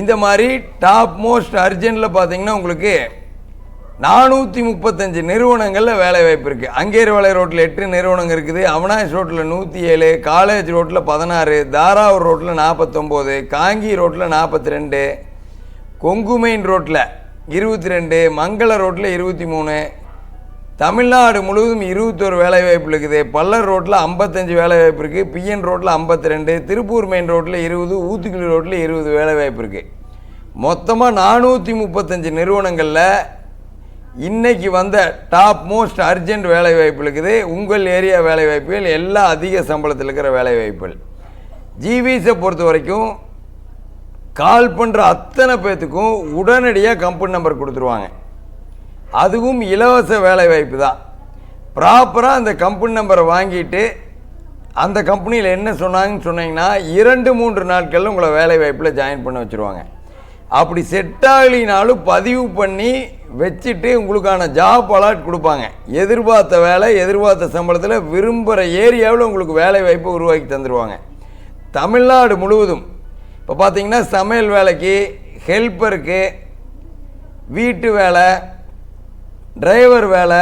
இந்த மாதிரி top most அர்ஜென்ட்டில் பார்த்தீங்கன்னா உங்களுக்கு நானூற்றி முப்பத்தஞ்சு நிறுவனங்களில் வேலை வாய்ப்பு இருக்குது அங்கேர்வலை ரோட்டில் எட்டு நிறுவனங்கள் இருக்குது. அவனாஷ் ரோட்டில் நூற்றி ஏழு காலேஜ் ரோட்டில் பதினாறு தாராவூர் ரோட்டில் நாற்பத்தொம்போது காங்கி ரோட்டில் நாற்பத்தி ரெண்டு கொங்குமெயின் ரோட்டில் இருபத்தி ரெண்டு மங்கள ரோட்டில் இருபத்தி மூணு தமிழ்நாடு முழுவதும் இருபத்தோரு வேலை வாய்ப்பு இருக்குது. பல்லர் ரோட்டில் ஐம்பத்தஞ்சு வேலை வாய்ப்பு இருக்குது பிஎன் ரோட்டில் ஐம்பத்தி ரெண்டு திருப்பூர் மெயின் ரோட்டில் இருபது ஊத்துக்குழி ரோட்டில் இருபது வேலை வாய்ப்பு இருக்குது மொத்தமாக நானூற்றி முப்பத்தஞ்சு நிறுவனங்களில் இன்றைக்கி வந்த டாப் மோஸ்ட் அர்ஜென்ட் வேலை வாய்ப்பு இருக்குது. உங்கள் ஏரியா வேலை வாய்ப்புகள் அதிக சம்பளத்தில் இருக்கிற வேலை வாய்ப்புகள் ஜிவிஸை பொறுத்த வரைக்கும் கால் பண்ணுற அத்தனை பேர்த்துக்கும் உடனடியாக கம்பெனி நம்பர் கொடுத்துருவாங்க. அதுவும் இலவச வேலை வாய்ப்பு தான் ப்ராப்பராக அந்த கம்பெனி நம்பரை வாங்கிட்டு அந்த கம்பெனியில் என்ன சொன்னாங்கன்னு சொன்னீங்கன்னா இரண்டு மூன்று நாட்களில் உங்களை வேலை வாய்ப்பில் ஜாயின் பண்ண வச்சுருவாங்க. அப்படி செட் ஆகலினாலும் பதிவு பண்ணி வச்சுட்டு உங்களுக்கான ஜாப் அலாட் கொடுப்பாங்க. எதிர்பார்த்த வேலை எதிர்பார்த்த சம்பளத்தில் விரும்புகிற ஏரியாவில் உங்களுக்கு வேலை வாய்ப்பை உருவாக்கி தந்துடுவாங்க தமிழ்நாடு முழுவதும். இப்போ பார்த்தீங்கன்னா சமையல் வேலைக்கு ஹெல்ப்பருக்கு வீட்டு வேலை டிரைவர் வேலை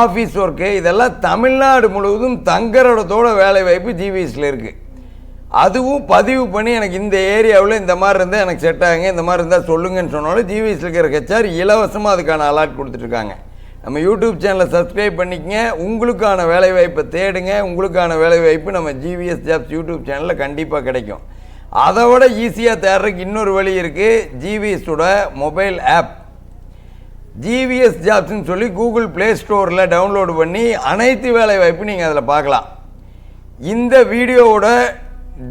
ஆஃபீஸ் ஒர்க்கு இதெல்லாம் தமிழ்நாடு முழுவதும் தங்குற இடத்தோட வேலை வாய்ப்பு ஜிவிஎஸில் இருக்குது அதுவும் பதிவு பண்ணி எனக்கு இந்த ஏரியாவில் இந்த மாதிரி இருந்தால் எனக்கு செட் ஆகுங்க இந்த மாதிரி இருந்தால் சொல்லுங்கன்னு சொன்னாலும் ஜிவிஎஸில் இருக்கிற ஹெச்ஆர் இலவசமாக அதுக்கான அலாட் கொடுத்துட்ருக்காங்க. நம்ம யூடியூப் சேனலை சப்ஸ்கிரைப் பண்ணிக்கங்க உங்களுக்கான வேலைவாய்ப்பை தேடுங்க உங்களுக்கான வேலைவாய்ப்பு நம்ம ஜிவிஎஸ் ஜாப்ஸ் யூடியூப் சேனலில் கண்டிப்பாக கிடைக்கும். அதை விட ஈஸியாக தேடுறதுக்கு இன்னொரு வழி இருக்குது ஜிவிஎஸோட மொபைல் ஆப் ஜிவிஎஸ் ஜாப்ஸ்ன்னு சொல்லி கூகுள் ப்ளே ஸ்டோரில் டவுன்லோடு பண்ணி அனைத்து வேலை வாய்ப்பு நீங்கள் அதில் பார்க்கலாம். இந்த வீடியோவோட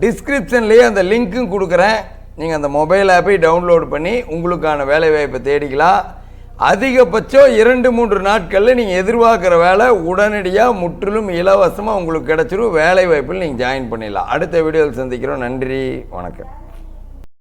டிஸ்கிரிப்ஷன்லேயே அந்த லிங்க்கும் கொடுக்குறேன். நீங்கள் அந்த மொபைல் ஆப்பை டவுன்லோடு பண்ணி உங்களுக்கான வேலை வாய்ப்பை தேடிக்கலாம். அதிகபட்சம் இரண்டு மூன்று நாட்களில் நீங்கள் எதிர்பார்க்குற வேலை உடனடியாக முற்றிலும் இலவசமாக உங்களுக்கு கிடச்சிரும். வேலை வாய்ப்பில் நீங்கள் ஜாயின் பண்ணிடலாம். அடுத்த வீடியோவில் சந்திக்கிறோம். நன்றி. வணக்கம்.